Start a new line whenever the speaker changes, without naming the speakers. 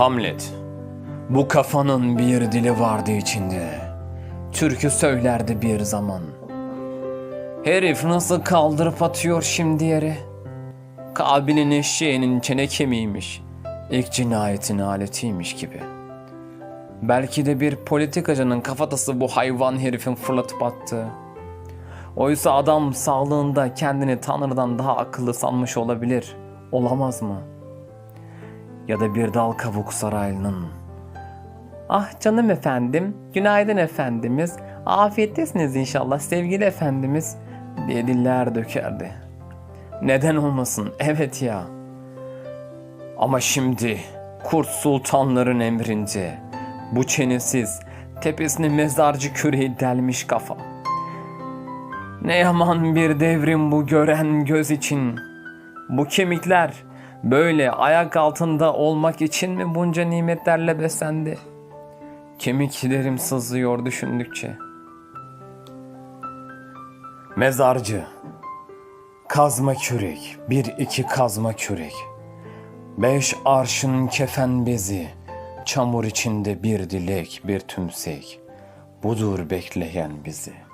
Hamlet. Bu kafanın bir dili vardı içinde. Türkü söylerdi bir zaman. Herif nasıl kaldırıp atıyor şimdi yere. Kabil'in eşeğinin çene kemiğiymiş. İlk cinayetin aletiymiş gibi. Belki de bir politikacının kafatası bu hayvan herifin fırlatıp attığı. Oysa adam sağlığında kendini Tanrı'dan daha akıllı sanmış olabilir. Olamaz mı? Ya da bir dal kabuk sarayının. Ah canım efendim, günaydın efendimiz, afiyettesiniz inşallah sevgili efendimiz diye diller dökerdi. Neden olmasın, evet ya. Ama şimdi kurt sultanların emrinde bu çenesiz tepesine mezarcı küreği delmiş kafa. Ne yaman bir devrim bu gören göz için. Bu kemikler böyle ayak altında olmak için mi bunca nimetlerle beslendi? Kemiklerim sızlıyor düşündükçe. Mezarcı. Kazma kürek, bir iki kazma kürek. Beş arşın kefen bezi, çamur içinde bir dilek, bir tümsek. Budur bekleyen bizi.''